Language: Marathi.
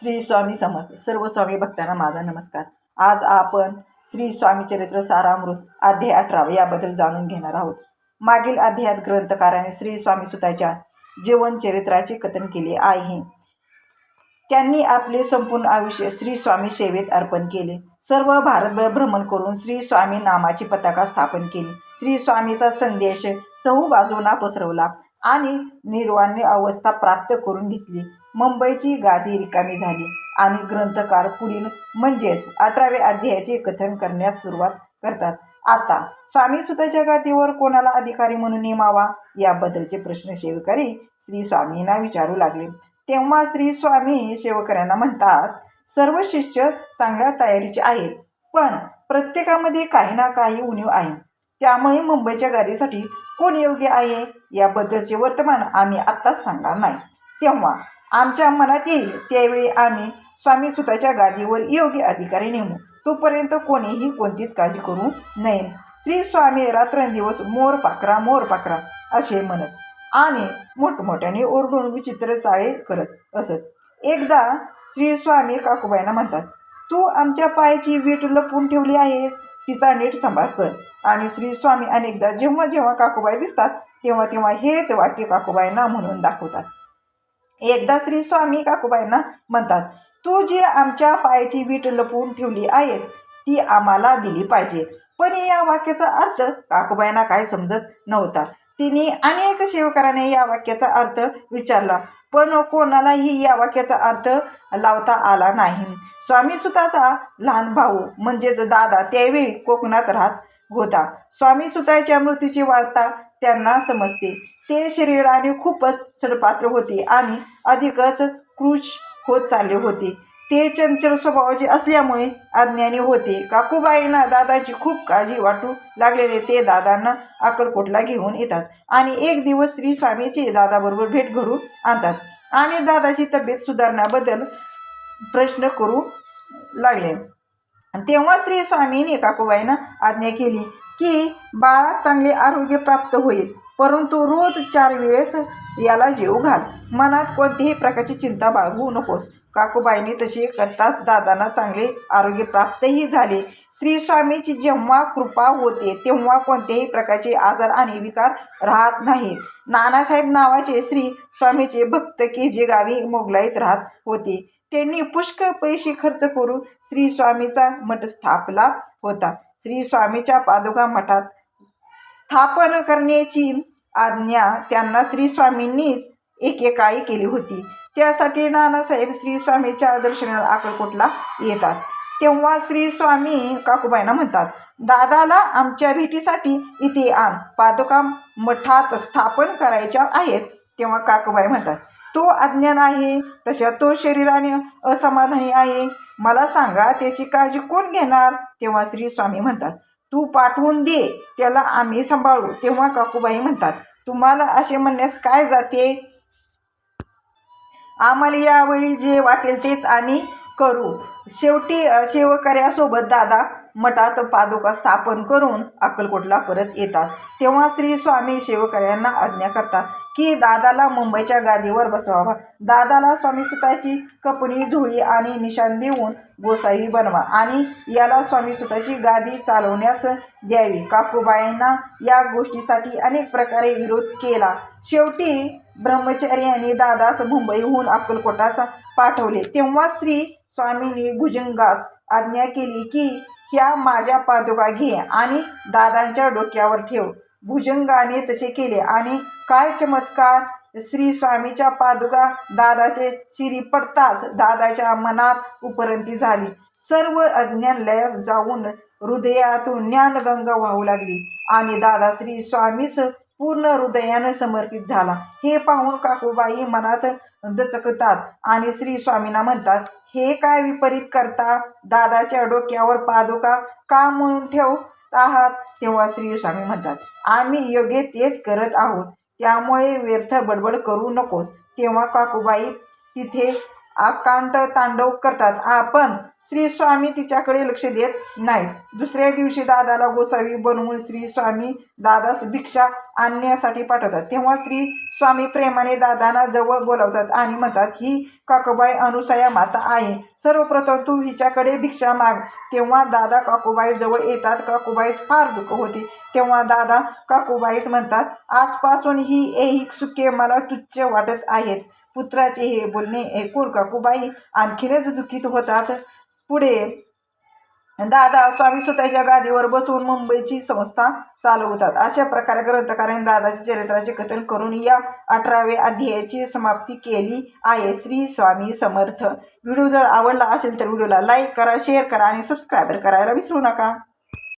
श्री स्वामी समर्थ. सर्व स्वामी भक्तांना माझा नमस्कार. आज आपण श्री स्वामी चरित्र सारामृत अध्याय अठरा याबद्दल जाणून घेणार आहोत. मागील अध्यायात ग्रंथकाराने श्री स्वामी सुताच्या जीवन चरित्राचे कथन केले आहे. त्यांनी आपले संपूर्ण आयुष्य श्री स्वामी सेवेत अर्पण केले. सर्व भारतभर भ्रमण करून श्री स्वामी नामाची पताका स्थापन केली. श्री स्वामीचा संदेश चहू बाजूंना पसरवला. आणि निर्वाण्य अवस्था प्राप्त करून घेतली. मुंबईची गादी रिकामी झाली आणि ग्रंथकार पुढील म्हणजेच अठराव्या अध्यायाचे कथन करण्यास सुरुवात करतात. आता स्वामी सुताच्या गादीवर कोणाला अधिकारी म्हणून नेमावा? याबद्दलचे प्रश्न शेवकरी श्री स्वामींना विचारू लागले. तेव्हा श्री स्वामी शेवकऱ्यांना म्हणतात सर्व शिष्य चांगल्या तयारीचे आहेत पण प्रत्येकामध्ये काही ना काही उणीव आहे. त्यामुळे मुंबईच्या गादीसाठी कोण योग्य आहे याबद्दलचे वर्तमान आम्ही आत्ताच सांगणार नाही. तेव्हा आमच्या मनात येईल त्यावेळी आम्ही स्वामी सुताच्या गादीवर योग्य अधिकारी नेमू तोपर्यंत कोणीही कोणतीच काळजी करू नये. श्री स्वामी रात्रंदिवस मोर पाकरा मोर पाकरा असे म्हणत आणि मोठमोठ्याने ओरडून विचित्र चाळे करत असत. एकदा श्री स्वामी काकूबाईंना म्हणतात तू आमच्या पायाची वीट लपवून ठेवली आहेस. तिचा नीट सांभाळ कर. आणि श्री स्वामी अनेकदा जेव्हा जेव्हा काकूबाई दिसतात तेव्हा तेव्हा हेच वाक्य काकूबाईंना म्हणून दाखवतात. एकदा श्री स्वामी काकूबाईंना म्हणतात तू जी आमच्या पायाची वीट लपवून ठेवली आहेस ती आम्हाला दिली पाहिजे. पण या वाक्याचा अर्थ काकूबाईंना काय समजत नव्हता. तिने अनेक सेवकाराने या वाक्याचा अर्थ विचारला पण कोणालाही या वाक्याचा अर्थ लावता आला नाही. स्वामी सुताचा लहान भाऊ म्हणजेच दादा त्यावेळी कोकणात राहत होता. स्वामी सुताच्या मृत्यूची वार्ता त्यांना समजते. ते शरीराने खूपच सडपात्र होते आणि अधिकच क्रूश होत चालले होते. ते चंचल स्वभावाचे असल्यामुळे अज्ञानी होते. काकूबाईंना दादाची खूप काळजी वाटू लागलेले ते दादांना अक्कलकोटला घेऊन येतात आणि एक दिवस श्री स्वामीचे दादाबरोबर भेट घडून आणतात आणि दादाची तब्येत सुधारण्याबद्दल प्रश्न करू लागले. तेव्हा श्री स्वामीने काकूबाईंना आज्ञा केली की बाळा चांगले आरोग्य प्राप्त होईल परंतु रोज चार वेळेस याला जेव घाल. मनात कोणतीही प्रकारची चिंता बाळगू नकोस. काकूबाईंनी तशी करताच दादांना चांगले आरोग्य प्राप्तही झाले. श्री स्वामीची जेव्हा कृपा होते तेव्हा कोणत्याही प्रकारचे आजार आणि विकार राहत नाहीत नानासाहेब नावाचे श्री स्वामीचे भक्त की जे गावी मोगलाईत राहत होते. त्यांनी पुष्कळ पैसे खर्च करून श्री स्वामीचा मठ स्थापला होता. श्री स्वामीच्या पादुका मठात स्थापन करण्याची आज्ञा त्यांना श्री स्वामींनीच एकेकाळी केली होती. त्यासाठी नानासाहेब श्री स्वामीच्या दर्शनाला अक्कलकोटला येतात. तेव्हा श्री स्वामी काकूबाईंना म्हणतात दादाला आमच्या भेटीसाठी इथे आण. पादुका मठात स्थापन करायच्या आहेत. तेव्हा काकूबाई म्हणतात तो अज्ञान आहे. तशा तो शरीराने असमाधानी आहे. मला सांगा त्याची काळजी कोण घेणार? तेव्हा श्री स्वामी म्हणतात तू पाठवून दे. त्याला आम्ही सांभाळू. तेव्हा काकूबाई म्हणतात तुम्हाला असे म्हणण्यास काय जाते? आम्हाला यावेळी जे वाटेल तेच आम्ही करू. शेवटी शेवकऱ्यासोबत दादा मठात पादुका स्थापन करून अक्कलकोटला परत येतात. तेव्हा श्री स्वामी शेवकऱ्यांना आज्ञा करतात. की दादाला मुंबईच्या गादीवर बसवावा. दादाला स्वामी सुताची कपणी झोळी आणि निशाण देऊन गोसाई बनवा आणि याला स्वामी सुताची गादी चालवण्यास द्यावी. काकूबाईंना या गोष्टीसाठी अनेक प्रकारे विरोध केला. शेवटी ब्रह्मचार्यांनी दादास मुंबईहून अक्कलकोटास पाठवले. तेव्हा श्री स्वामींनी भुजंगास आज्ञा केली की ह्या माझ्या पादुका घे आणि दादांच्या डोक्यावर ठेव. भुजंगाने तसे केले. आणि काय चमत्कार? श्री स्वामीच्या पादुका दादाचे शिरी पडताच दादाच्या मनात उपरंती झाली. सर्व अज्ञान लयास जाऊन हृदयातून ज्ञानगंगा वाहू लागली आणि दादा श्री स्वामीस पूर्ण हृदयानं समर्पित झाला. हे पाहून काकूबाई मनात दचकतात आणि श्री स्वामींना म्हणतात हे काय विपरीत करता? दादाच्या डोक्यावर पादुका का म्हणून ठेव? आहात तेव्हा श्री स्वामी म्हणतात आम्ही योग्य तेच करत आहोत. त्यामुळे व्यर्थ बडबड करू नकोस. तेव्हा काकूबाई तिथे आकांड तांडव करतात. आपण श्री स्वामी तिच्याकडे लक्ष देत नाहीत. दुसऱ्या दिवशी दादाला गोसावी बनवून श्री स्वामी दादास भिक्षा आणण्यासाठी पाठवतात. तेव्हा श्री स्वामी प्रेमाने दादांना जवळ बोलावतात आणि म्हणतात ही काकूबाई अनुसया माता आहे. सर्वप्रथम तू हिच्याकडे भिक्षा माग. तेव्हा दादा काकूबाई जवळ येतात. काकूबाईस फार दुःख होते. तेव्हा दादा काकूबाईस म्हणतात आजपासून ही ऐहिक सुखे मला तुच्छ वाटत आहेत. पुत्राचे हे बोलणे ऐकून काकूबाई आणखीनच दुःखित होतात. पुढे. दादा स्वामी स्वतःच्या गादीवर बसवून मुंबईची संस्था चालवतात. अशा प्रकारे ग्रंथकाराने दादाच्या चरित्राचे कथन करून या अठराव्या अध्यायाची समाप्ती केली आहे. श्री स्वामी समर्थ. व्हिडिओ जर आवडला असेल तर व्हिडिओला लाईक करा शेअर करा आणि सबस्क्राईबर करायला विसरू नका.